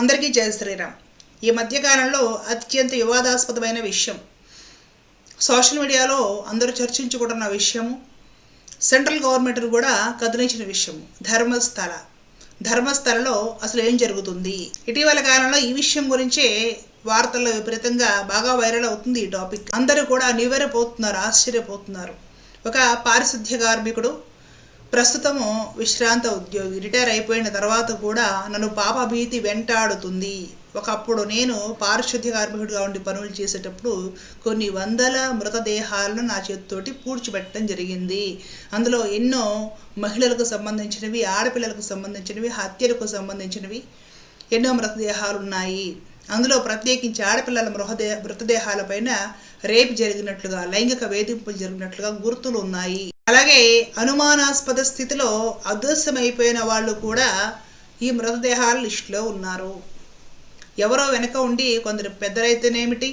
అందరికీ జయ శ్రీరామ్. ఈ మధ్యకాలంలో అత్యంత వివాదాస్పదమైన విషయం. సోషల్ మీడియాలో అందరూ చర్చించుకుంటున్న విషయము సెంట్రల్ గవర్నమెంట్ కూడా కదిలించిన విషయం ధర్మస్థల. ధర్మస్థలలో అసలు ఏం జరుగుతుంది? ఇటీవల కాలంలో ఈ విషయం గురించే వార్తల్లో విపరీతంగా బాగా వైరల్ అవుతుంది ఈ టాపిక్. అందరూ కూడా నివ్వెరపోతున్నారు ఆశ్చర్యపోతున్నారు. ఒక పారిశుద్ధ్య కార్మికుడు ప్రస్తుతము విశ్రాంత ఉద్యోగి రిటైర్ అయిపోయిన తర్వాత కూడా నన్ను పాపభీతి వెంటాడుతుంది. ఒకప్పుడు నేను పారిశుద్ధ్య కార్మికుడిగా ఉండి పనులు చేసేటప్పుడు కొన్ని వందల మృతదేహాలను నా చేతితోటి పూడ్చిపెట్టడం జరిగింది. అందులో ఎన్నో మహిళలకు సంబంధించినవి ఆడపిల్లలకు సంబంధించినవి హత్యలకు సంబంధించినవి ఎన్నో మృతదేహాలు ఉన్నాయి అందులో ప్రత్యేకించి ఆడపిల్లల మృతదే మృతదేహాలపైన రేప్ జరిగినట్లుగా లైంగిక వేధింపులు జరిగినట్లుగా గుర్తులు ఉన్నాయి. అలాగే అనుమానాస్పద స్థితిలో అదృశ్యమైపోయిన వాళ్ళు కూడా ఈ మృతదేహాల లిస్టులో ఉన్నారు. ఎవరో వెనక ఉండి కొందరు పెద్దలైతేనేమిటి?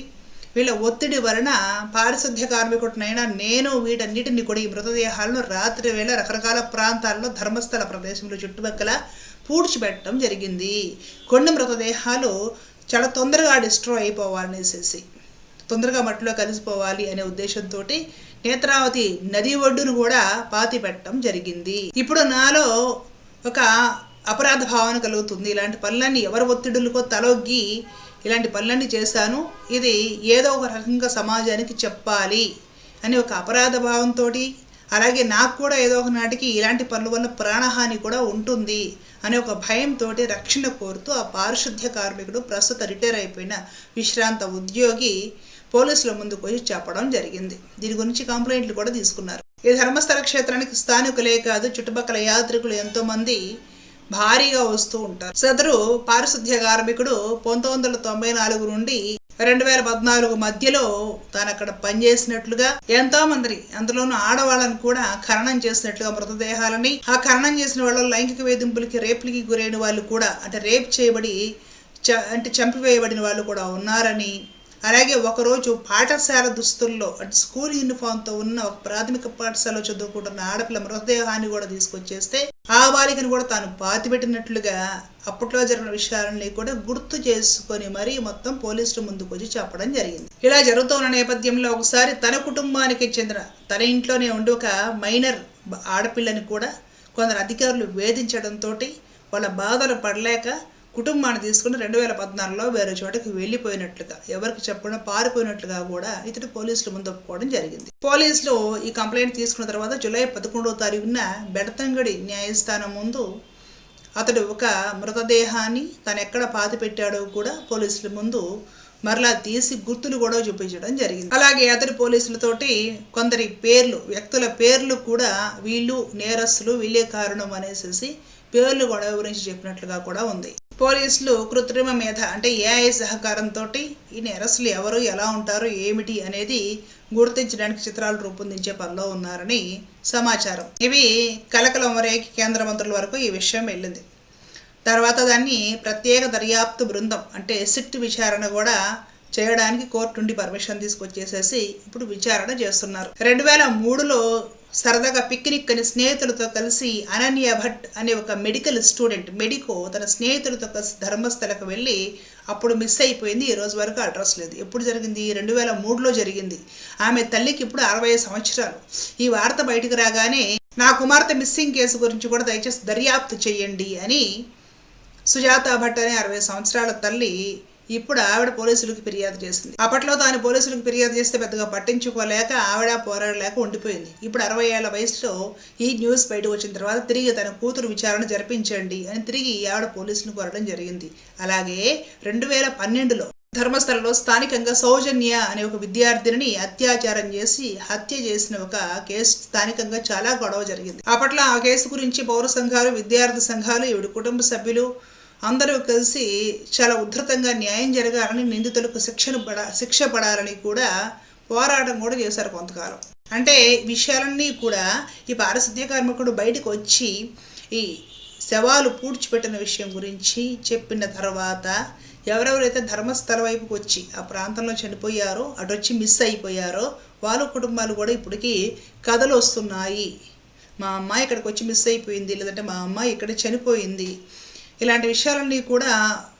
వీళ్ళ ఒత్తిడి వలన పారిశుద్ధ్య కార్మికుడినైనా నేను వీటన్నిటిని కూడా ఈ మృతదేహాలను రాత్రి వేళ రకరకాల ప్రాంతాల్లో ధర్మస్థల ప్రదేశంలో చుట్టుపక్కల పూడ్చిపెట్టడం జరిగింది. కొన్ని మృతదేహాలు చాలా తొందరగా డిస్ట్రాయ్ అయిపోవాలనేసేసి తొందరగా మట్టిలో కలిసిపోవాలి అనే ఉద్దేశంతో నేత్రావతి నది ఒడ్డును కూడా పాతి పెట్టడం జరిగింది. ఇప్పుడు నాలో ఒక అపరాధ భావన కలుగుతుంది. ఇలాంటి పనులన్నీ ఎవరి ఒత్తిడులకో తలొగ్గి ఇలాంటి పనులన్నీ చేశాను. ఇది ఏదో ఒక రకంగా సమాజానికి చెప్పాలి అని ఒక అపరాధ భావంతో అలాగే నాకు కూడా ఏదో ఒక నాటికి ఇలాంటి పనుల వల్ల ప్రాణహాని కూడా ఉంటుంది అనే ఒక భయంతో రక్షణ కోరుతూ ఆ పారిశుద్ధ్య కార్మికుడు ప్రస్తుత రిటైర్ అయిపోయిన విశ్రాంత ఉద్యోగి పోలీసుల ముందు పోయి చెప్పడం జరిగింది. దీని గురించి కంప్లైంట్లు కూడా తీసుకున్నారు. ఈ ధర్మస్థల క్షేత్రానికి స్థానికులే కాదు చుట్టుపక్కల యాత్రికులు ఎంతోమంది భారీగా వస్తూ ఉంటారు. సదరు పారిశుద్ధ్య కార్మికుడు పంతొమ్మిది వందల తొంభై నాలుగు నుండి రెండు వేల పద్నాలుగు మధ్యలో తాను అక్కడ పనిచేసినట్లుగా ఎంతో మంది అందులోనూ ఆడవాళ్ళను కూడా ఖననం చేసినట్లుగా మృతదేహాలని ఆ ఖననం చేసిన వాళ్ళు లైంగిక వేధింపులకి రేపులకి గురైన వాళ్ళు కూడా అంటే రేప్ చేయబడి చ అంటే చంపివేయబడిన వాళ్ళు కూడా ఉన్నారని అలాగే ఒకరోజు పాఠశాల దుస్తుల్లో అంటే స్కూల్ యూనిఫామ్తో ఉన్న ఒక ప్రాథమిక పాఠశాలలో చదువుకుంటున్న ఆడపిల్ల మృతదేహాన్ని కూడా తీసుకొచ్చేస్తే ఆ బాలికను కూడా తాను పాతిపెట్టినట్లుగా అప్పట్లో జరిగిన విషయాలని కూడా గుర్తు చేసుకొని మరీ మొత్తం పోలీసుల ముందుకు వచ్చి చెప్పడం జరిగింది. ఇలా జరుగుతున్న నేపథ్యంలో ఒకసారి తన కుటుంబానికి చెందిన తన ఇంట్లోనే ఉండి ఒక మైనర్ ఆడపిల్లని కూడా కొందరు అధికారులు వేధించడంతో వాళ్ళ బాధలు పడలేక కుటుంబాన్ని తీసుకుని రెండు వేల పద్నాలుగులో వేరే చోటకి వెళ్ళిపోయినట్లుగా ఎవరికి చెప్పకుండా పారిపోయినట్లుగా కూడా ఇతడు పోలీసులు ముందు ఒప్పుకోవడం జరిగింది. పోలీసులు ఈ కంప్లైంట్ తీసుకున్న తర్వాత జూలై పదకొండవ తారీఖున బెడతంగడి న్యాయస్థానం ముందు అతడు ఒక మృతదేహాన్ని తను ఎక్కడ పాతి పెట్టాడో కూడా పోలీసుల ముందు మరలా తీసి గుర్తులు కూడా చూపించడం జరిగింది. అలాగే అతడి పోలీసులతోటి కొందరి పేర్లు వ్యక్తుల పేర్లు కూడా వీళ్ళు నేరస్తులు వీళ్ళే కారణం అనేసి పేర్లు కూడా గురించి చెప్పినట్లుగా కూడా ఉంది. పోలీసులు కృత్రిమ మేధ అంటే ఏఐ సహకారంతో ఈ నేరస్తులు ఎవరు ఎలా ఉంటారు ఏమిటి అనేది గుర్తించడానికి చిత్రాలు రూపొందించే పనిలో ఉన్నారని సమాచారం. ఇవి కలకలం వరకు కేంద్ర మంత్రుల వరకు ఈ విషయం వెళ్ళింది. తర్వాత దాన్ని ప్రత్యేక దర్యాప్తు బృందం అంటే సిట్ విచారణ కూడా చేయడానికి కోర్టు నుండి పర్మిషన్ తీసుకొచ్చేసేసి ఇప్పుడు విచారణ చేస్తున్నారు. రెండు వేల మూడులో సరదాగా పిక్నిక్ అని స్నేహితులతో కలిసి అనన్య భట్ అనే ఒక మెడికల్ స్టూడెంట్ మెడికో తన స్నేహితులతో కలిసి ధర్మస్థలకు వెళ్ళి అప్పుడు మిస్ అయిపోయింది. ఈ రోజు వరకు అడ్రస్ లేదు. ఎప్పుడు జరిగింది? రెండు వేల మూడులో జరిగింది. ఆమె తల్లికి ఇప్పుడు అరవై సంవత్సరాలు. ఈ వార్త బయటకు రాగానే నా కుమార్తె మిస్సింగ్ కేసు గురించి కూడా దయచేసి దర్యాప్తు చేయండి అని సుజాత భట్ అనే అరవై సంవత్సరాల తల్లి ఇప్పుడు ఆవిడ పోలీసులకు ఫిర్యాదు చేసింది. అప్పట్లో తాను పోలీసులకు ఫిర్యాదు చేస్తే పెద్దగా పట్టించుకోలేక ఆవిడ పోరాడలేక ఉండిపోయింది. ఇప్పుడు అరవై ఏళ్ళ వయసులో ఈ న్యూస్ బయటకు వచ్చిన తర్వాత తిరిగి తన కూతురు విచారణ జరిపించండి అని తిరిగి ఆవిడ పోలీసులను కోరడం జరిగింది. అలాగే రెండు వేల పన్నెండులో ధర్మస్థలంలో స్థానికంగా సౌజన్య అనే ఒక విద్యార్థిని అత్యాచారం చేసి హత్య చేసిన ఒక కేసు స్థానికంగా చాలా గొడవ జరిగింది. అప్పట్లో ఆ కేసు గురించి పౌర సంఘాలు విద్యార్థి సంఘాలు ఈవిడ కుటుంబ సభ్యులు అందరూ కలిసి చాలా ఉధృతంగా న్యాయం జరగాలని నిందితులకు శిక్షణ పడ శిక్ష పడాలని కూడా పోరాటం కూడా చేశారు కొంతకాలం. అంటే విషయాలన్నీ కూడా ఈ పారిశుద్ధ్య కార్మికుడు బయటకు వచ్చి ఈ శవాలు పూడ్చిపెట్టిన విషయం గురించి చెప్పిన తర్వాత ఎవరెవరైతే ధర్మస్థల వైపుకి వచ్చి ఆ ప్రాంతంలో చనిపోయారో అటు వచ్చి మిస్ అయిపోయారో వాళ్ళ కుటుంబాలు కూడా ఇప్పటికీ కథలు వస్తున్నాయి మా అమ్మాయి ఇక్కడికి వచ్చి మిస్ అయిపోయింది లేదంటే మా అమ్మాయి ఇక్కడ చనిపోయింది ఇలాంటి విషయాలన్నీ కూడా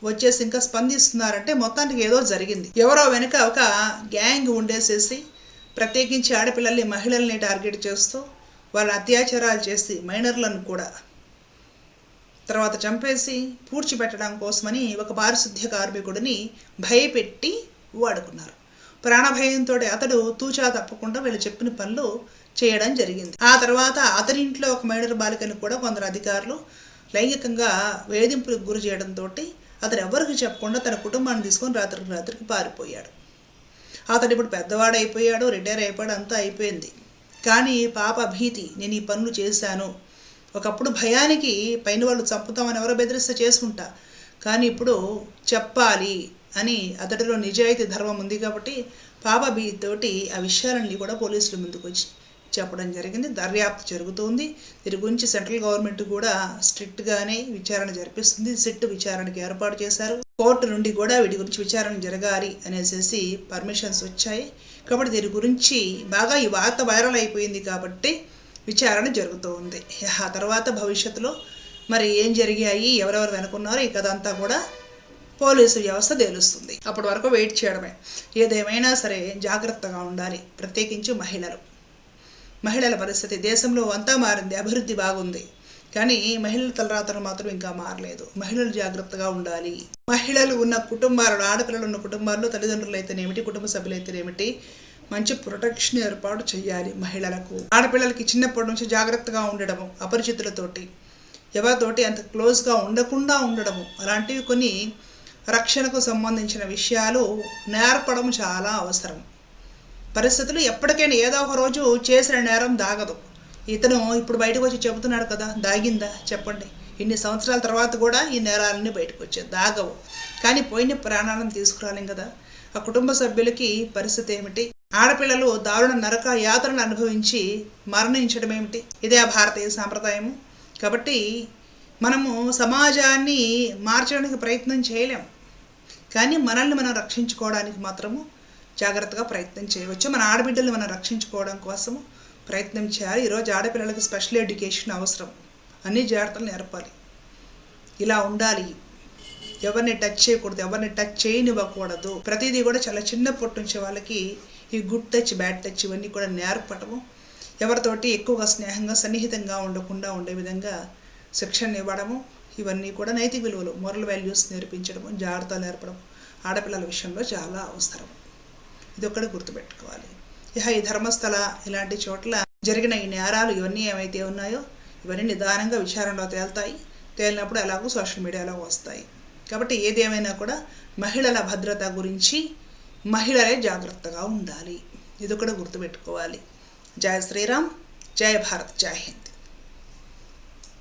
వచ్చేసి ఇంకా స్పందిస్తున్నారంటే మొత్తానికి ఏదో జరిగింది. ఎవరో వెనుక ఒక గ్యాంగ్ ఉండేసేసి ప్రత్యేకించి ఆడపిల్లల్ని మహిళల్ని టార్గెట్ చేస్తూ వాళ్ళ అత్యాచారాలు చేసి మైనర్లను కూడా తర్వాత చంపేసి పూడ్చిపెట్టడం కోసమని ఒక పారిశుద్ధ్య కార్మికుడిని భయపెట్టి వాడుకున్నారు. ప్రాణభయంతో అతడు తూచా తప్పకుండా వీళ్ళు చెప్పిన పనులు చేయడం జరిగింది. ఆ తర్వాత అతని ఇంట్లో ఒక మైనర్ బాలికను కూడా కొందరు అధికారులు లైంగికంగా వేధింపులకు గురి చేయడంతో అతను ఎవరికి చెప్పకుండా తన కుటుంబాన్ని తీసుకొని రాత్రికి రాత్రికి పారిపోయాడు. అతడు ఇప్పుడు పెద్దవాడు అయిపోయాడు రిటైర్ అయిపోయాడు అంతా అయిపోయింది. కానీ పాప భీతి నేను ఈ పనులు చేశాను. ఒకప్పుడు భయానికి పైన వాళ్ళు చంపుతామని ఎవరో బెదిరిస్తే చేసుకుంటా. కానీ ఇప్పుడు చెప్పాలి అని అతడిలో నిజాయితీ ధర్మం ఉంది కాబట్టి పాప భీతితోటి ఆ విషయాలన్నీ కూడా పోలీసుల ముందుకు వచ్చి చెప్పడం జరిగింది. దర్యాప్తు జరుగుతుంది. దీని గురించి సెంట్రల్ గవర్నమెంట్ కూడా స్ట్రిక్ట్గానే విచారణ జరిపిస్తుంది. సిట్ విచారణకి ఏర్పాటు చేశారు. కోర్టు నుండి కూడా వీటి గురించి విచారణ జరగాలి అనేసి పర్మిషన్స్ వచ్చాయి. కాబట్టి దీని గురించి బాగా ఈ వార్త వైరల్ అయిపోయింది కాబట్టి విచారణ జరుగుతూ ఉంది ఆ తర్వాత భవిష్యత్తులో మరి ఏం జరిగాయి ఎవరెవరు వెనుకున్నారో ఈ కథ అంతా కూడా పోలీసు వ్యవస్థ తేలుస్తుంది. అప్పటి వరకు వెయిట్ చేయడమే. ఏదేమైనా సరే జాగ్రత్తగా ఉండాలి. ప్రత్యేకించి మహిళలు. మహిళల పరిస్థితి దేశంలో అంతా మారింది అభివృద్ధి బాగుంది. కానీ మహిళల తలరాతలు మాత్రం ఇంకా మారలేదు. మహిళలు జాగ్రత్తగా ఉండాలి. మహిళలు ఉన్న కుటుంబాలలో ఆడపిల్లలు ఉన్న కుటుంబాల్లో తల్లిదండ్రులు అయితేనేమిటి కుటుంబ సభ్యులు అయితేనేమిటి మంచి ప్రొటెక్షన్ ఏర్పాటు చేయాలి మహిళలకు. ఆడపిల్లలకి చిన్నప్పటి నుంచి జాగ్రత్తగా ఉండడము అపరిచితులతోటి ఎవరితోటి అంత క్లోజ్గా ఉండకుండా ఉండడము అలాంటివి కొన్ని రక్షణకు సంబంధించిన విషయాలు నేర్పడం చాలా అవసరం. పరిస్థితులు ఎప్పటికైనా ఏదో ఒక రోజు చేసిన నేరం దాగదు. ఇతను ఇప్పుడు బయటకు వచ్చి చెబుతున్నాడు కదా దాగిందా? చెప్పండి. ఇన్ని సంవత్సరాల తర్వాత కూడా ఈ నేరాలన్నీ బయటకు వచ్చాయి దాగవు. కానీ పోయిన ప్రాణాలను తీసుకురాలేం కదా? ఆ కుటుంబ సభ్యులకి పరిస్థితి ఏమిటి? ఆడపిల్లలు దారుణ నరక యాతనలు అనుభవించి మరణించడం ఏమిటి ఇదే ఆ భారతీయ సాంప్రదాయము. కాబట్టి మనము సమాజాన్ని మార్చడానికి ప్రయత్నం చేయలేము కానీ మనల్ని మనం రక్షించుకోవడానికి మాత్రము జాగ్రత్తగా ప్రయత్నం చేయవచ్చు. మన ఆడబిడ్డల్ని మనం రక్షించుకోవడం కోసము ప్రయత్నం చేయాలి. ఈరోజు ఆడపిల్లలకు స్పెషల్ ఎడ్యుకేషన్ అవసరం. అన్ని జాగ్రత్తలు నేర్పాలి. ఇలా ఉండాలి. ఎవరిని టచ్ చేయకూడదు. ఎవరిని టచ్ చేయనివ్వకూడదు. ప్రతిదీ కూడా చాలా చిన్నప్పటి నుంచి వాళ్ళకి ఈ గుడ్ టచ్ బ్యాడ్ టచ్ ఇవన్నీ కూడా నేర్పటము. ఎవరితోటి ఎక్కువగా స్నేహంగా సన్నిహితంగా ఉండకుండా ఉండే విధంగా శిక్షణ ఇవ్వడము. ఇవన్నీ కూడా నైతిక విలువలు మొరల్ వాల్యూస్ నేర్పించడము జాగ్రత్తలు నేర్పడం ఆడపిల్లల విషయంలో చాలా అవసరం. ఇది ఒక్కటి గుర్తుపెట్టుకోవాలి. ఇహ ఈ ధర్మస్థల ఇలాంటి చోట్ల జరిగిన ఈ నేరాలు ఇవన్నీ ఏమైతే ఉన్నాయో ఇవన్నీ నిదానంగా విచారణలో తేలుతాయి. తేలినప్పుడు ఎలాగో సోషల్ మీడియాలో వస్తాయి. కాబట్టి ఏదేమైనా కూడా మహిళల భద్రత గురించి మహిళలే జాగ్రత్తగా ఉండాలి. ఇది కూడా గుర్తుపెట్టుకోవాలి. జయ శ్రీరామ్ జయ భారత్ జై హింద్.